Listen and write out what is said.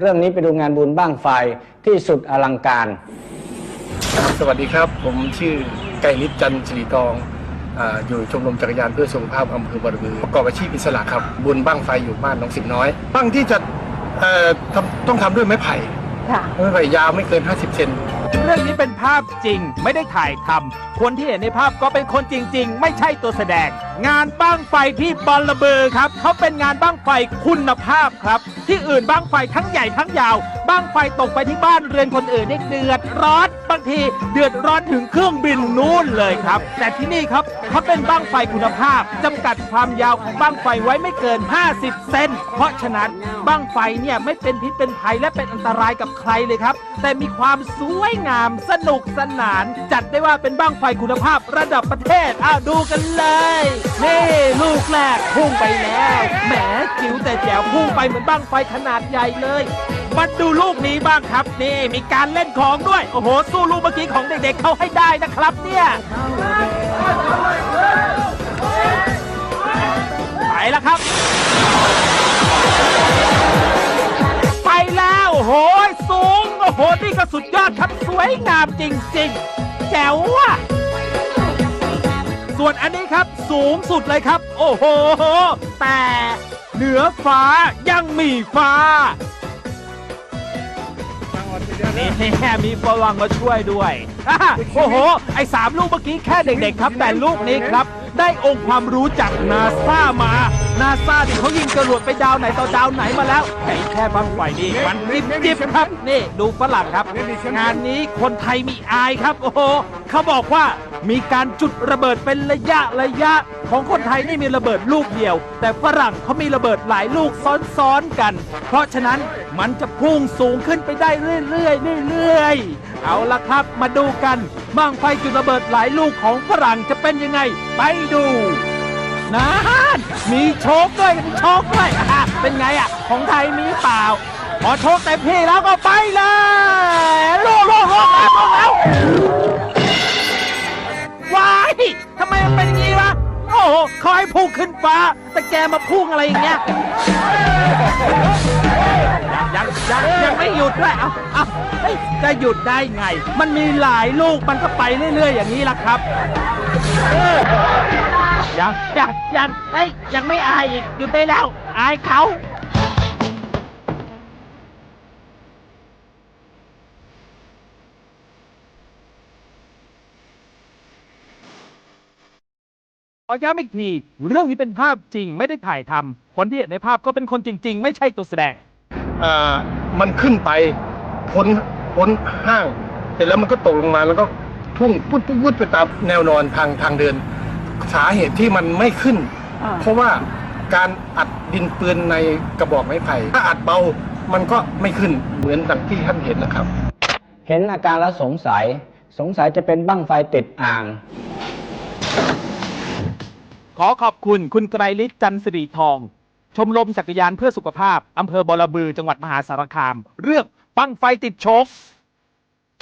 เรื่องนี้ไปดูงานบุญบ้างไฟที่สุดอลังการ สวัสดีครับ ผมชื่อไก่ลิศจันทร์สิริตองอาอยู่ชมรมจักรยานเพื่อสุขภาพอำเภอบารบือประกอบอาชีพอิสระครับ บุญบ้างไฟอยู่บ้านน้องสิบน้อยบ้างที่จะเอ่อทำต้องทำด้วยไม้ไผ่ค่ะ ไม้ไผ่ยาวไม่เกิน 50 เซน เรื่องนี้เป็นภาพจริงไม่ได้ถ่ายทำคนที่เห็นในภาพก็เป็นคนจริง ๆ ไม่ใช่ตัวแสดงงานบ้างไฟที่บอลระเบอครับเขาเป็นงานบ้างไฟคุณภาพครับ ที่อื่นบ้างไฟทั้งใหญ่ทั้งยาวบ้างไฟตกไปที่บ้านเรือนคนอื่นนี่เดือดร้อนบางทีเดือดร้อนถึงเครื่องบินนู่นเลยครับ แต่ที่นี่ครับเขาเป็นบ้างไฟคุณภาพจำกัดความยาวของบ้างไฟไว้ไม่เกิน 50 เซนเพราะฉะนั้นบ้างไฟเนี่ยไม่เป็นพิษเป็นภัยและเป็นอันตรายกับใครเลยครับ แต่มีความสวยงามสนุกสนาน จัดได้ว่าเป็นบ้างไฟคุณภาพระดับประเทศอ้าวดูกันเลย นี่ลูกแรกพุ่งไปแล้วแหมจิ๋วแต่แจ๋วพุ่งไปเหมือนบ้างไฟขนาดใหญ่เลยมาดูลูกนี้บ้างครับนี่มีการเล่นของด้วย โอ้โห สู้ลูกเมื่อกี้ของเด็กๆเขาให้ได้นะครับเนี่ยไปแล้วครับ ไปแล้วโอ้โหสูงโอ้โหนี่ก็สุดยอดครับสวยงามจริงๆ แจ๋วว่ะส่วนอันนี้ครับ สูงสุดเลยครับ โอ้โห แต่เหนือฟ้ายังมีฟ้านี่มีฝรั่งมาช่วยด้วยอะโอ้โห ไอ้สามลูกเมื่อกี้แค่เด็กๆครับ แต่ลูกนี้ครับ ได้องค์ความรู้จากนาซามานาซาที่เขายิงจรวดไปดาวไหนต่อดาวไหนมาแล้วแต่แค่บังไฟนี่มันริบจิบครับ นี่ดูฝรั่งครับ งานนี้คนไทยมีอายครับ โอ้โหเขาบอกว่า มีการจุดระเบิดเป็นระยะระยะ ของคนไทยนี่มีระเบิดลูกเดียว แต่ฝรั่งเขามีระเบิดหลายลูกซ้อนๆกัน เพราะฉะนั้นมันจะพุ่งสูงขึ้นไปได้เรื่อยๆเรื่อยๆเอาละครับมาดูกันบ้างไฟจุดระเบิดหลายลูกของฝรั่งจะเป็นยังไง ไปดูนั่นมีโชคด้วยมีโชคด้วยเป็นไงอะ ของไทยมีเปล่าพอโชคเต็มที่แล้วก็ไปเลยลูกลูกลูกแล้วลูกแล้ววาย เป็นอย่างนี้วะ โอ้โหเขาให้พุ่งขึ้นฟ้า แต่แกมาพุ่งอะไรอย่างเงี้ย ยังยังยังไม่หยุดด้วย เอาเอาเฮ้ยจะหยุดได้ไง มันมีหลายลูกมันก็ไปเรื่อย ๆ อย่างนี้ล่ะครับ ยังยังยังเฮ้ยยังไม่อายอีกหยุดได้แล้ว อายเขา ขอย้ำอีกทีเรื่องนี้เป็นภาพจริงไม่ได้ถ่ายทำคนที่เห็นในภาพก็เป็นคนจริง ๆ ไม่ใช่ตัวแสดง อ่ามันขึ้นไปพ้นพ้นห้าง เสร็จแล้วมันก็ตกลงมาแล้วก็พุ่งพุดพุดพุดไปตามแนวนอนทางทางเดิน สาเหตุที่มันไม่ขึ้น อ่า เพราะว่าการอัดดินปืนในกระบอกไม้ไผ่ถ้าอัดเบามันก็ไม่ขึ้นเหมือนดังที่ท่านเห็นนะครับ เห็นอาการแล้วสงสัย สงสัยจะเป็นบ้างไฟติดอ่าง ขอขอบคุณคุณไกรฤทธิ์จันทร์สิริทอง ชมรมจักรยานเพื่อสุขภาพ อำเภอบอระบือจังหวัดมหาสารคาม เรื่องปั้งไฟติดโชก